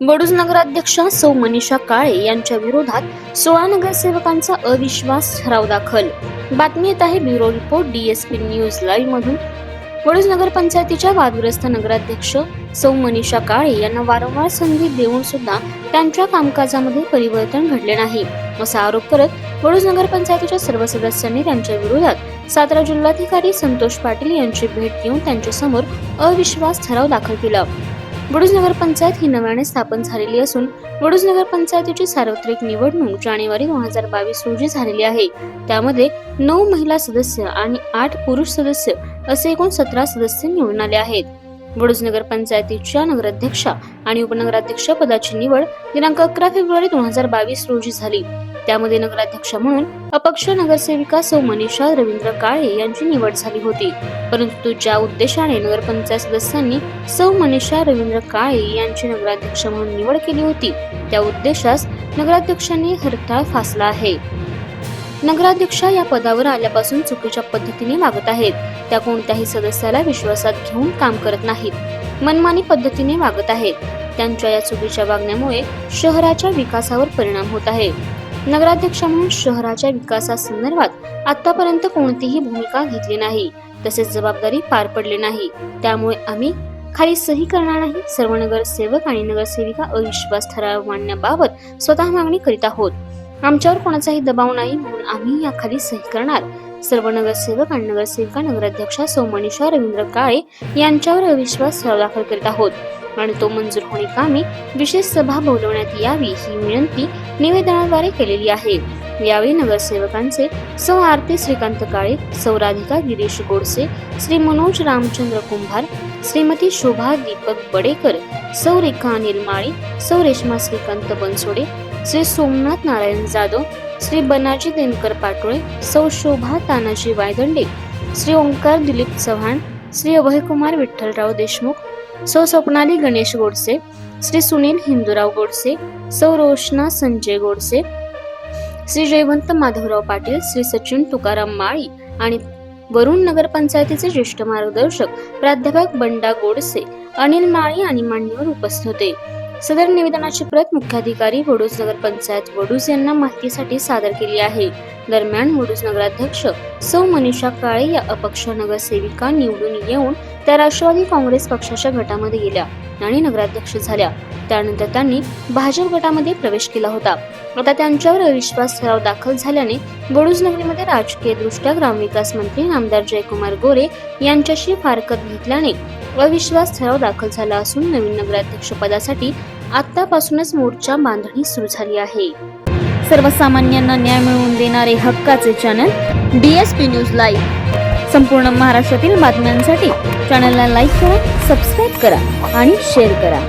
बडूज नगराध्यक्ष सौ मनीषा काळे यांच्या विरोधात सोळा नगरसेवकांचा अविश्वास ठराव दाखल. बातमी येत आहे bureau report DSP news live मधून. बडूज नगरपंचायतीच्या वादग्रस्त नगराध्यक्ष सौ मनीषा काळे यांना वारंवार संधी देऊन सुद्धा त्यांच्या कामकाजामध्ये परिवर्तन घडले नाही. असा आरोप करत बडूज नगरपंचायतीच्या सर्व सदस्यांनी त्यांच्या विरोधात सातारा जिल्हाधिकारी संतोष पाटील यांची भेट घेऊन त्यांच्यासमोर अविश्वास ठराव दाखल केला. वडूज नगरपंचायत ही नव्याने स्थापन झालेली असून वडूज नगरपंचायतीची सार्वत्रिक निवडणूक जानेवारी दोन हजार बावीस रोजी झालेली आहे. त्यामध्ये नऊ महिला सदस्य आणि आठ पुरुष सदस्य असे एकूण सतरा सदस्य निवडून आले आहेत. वडूज नगरपंचायतीच्या नगराध्यक्षा आणि उपनगराध्यक्ष पदाची निवड दिनांक अकरा फेब्रुवारी दोन हजार बावीस रोजी झाली. त्यामध्ये नगराध्यक्ष म्हणून अपक्ष नगरसेविका सौ मनीषा रवींद्र काळे यांची निवड झाली होती. परंतु ज्या उद्देशाने नगरपंचायत सदस्यांनी सौ मनीषा रवींद्र काळे यांची नगराध्यक्ष म्हणून निवड केली होती त्या उद्देशास नगराध्यक्षांनी हरताळ फासला आहे. नगराध्यक्षा या पदावर आल्यापासून चुकीच्या पद्धतीने वागत आहेत. त्या कोणत्याही सदस्याला विश्वासात घेऊन काम करत नाहीत. मनमानी पद्धतीने वागत आहेत. त्यांच्या या चुकीच्या वागण्यामुळे शहराच्या विकासावर परिणाम होत आहे. नगराध्यक्ष म्हणून शहराच्या विकासासंदर्भात आतापर्यंत कोणतीही भूमिका घेतली नाही. तसेच जबाबदारी पार पडली नाही. त्यामुळे आम्ही खाली सही करणार नाही. सर्व नगरसेवक आणि नगरसेविका अविश्वास ठराव मांडण्याबाबत स्वतः मागणी करीत आहोत. आमच्यावर कोणाचाही दबाव नाही म्हणून आम्ही या खाली सही करणार. सर्व नगरसेवक आणि नगरसेविका नगराध्यक्षा सौ रवींद्र काळे यांच्यावर अविश्वास ठराव दाखल करीत आहोत. आणि तो मंजूर होणे विशेष सभा बोलवण्यात यावी ही विनंती निवेदनाद्वारे केलेली आहे. यावेळी नगरसेवकांचे सौ आरती श्रीकांत काळे सौ राधिका गिरीश गोडसे श्री मनोज रामचंद्र कुंभार श्रीमती शोभा दीपक बडेकर सौ रेखा अनिल सौ रेश्मा श्रीकांत बनसोडे श्री सोमनाथ नारायण जाधव श्री बनाजी दिनकर पाटोळे सौ शोभा तानाजी वायदंडे श्री ओंकार दिलीप चव्हाण श्री अभयकुमार विठ्ठलराव देशमुख सौ स्वप्नाली गणेश गोडसे श्री सुनील हिंदूराव गोडसे सौ रोशना संजय गोडसे श्री जयवंत माधवराव पाटील श्री सचिन तुकाराम माळी आणि वरुण नगरपंचायतीचे ज्येष्ठ मार्गदर्शक प्राध्यापक बंडा गोडसे अनिल माळी आणि मान्यवर उपस्थित होते. सदर निवेदनाची प्रत मुख्याधिकारी वडूज नगरपंचायत वडूज यांना माहितीसाठी सादर केली आहे. दरम्यान वडूज नगराध्यक्ष सौ मनीषा काळे या अपक्ष नगरसेविका निवडून येऊन त्या राष्ट्रवादी काँग्रेस पक्षाच्या गटामध्ये गेल्या आणि नगराध्यक्ष झाल्या. त्यानंतर त्यांनी भाजप गटामध्ये प्रवेश केला होता. आता त्यांच्यावर अविश्वास ठराव दाखल झाल्याने वडूज नगरीमध्ये राजकीय दृष्ट्या ग्रामविकास मंत्री आमदार जयकुमार गोरे यांच्याशी फारकत घेतल्याने अविश्वास ठराव दाखल झाला असून नवीन नगराध्यक्ष पदासाठी आतापासूनच मोर्चा बांधणी सुरू झाली आहे. सर्वसामान्यांना न्याय मिळवून देणारे हक्काचे चॅनल डीएसपी न्यूज लाईव्ह संपूर्ण महाराष्ट्रातील बातम्यांसाठी चॅनलला लाईक करा सबस्क्राईब करा आणि शेअर करा.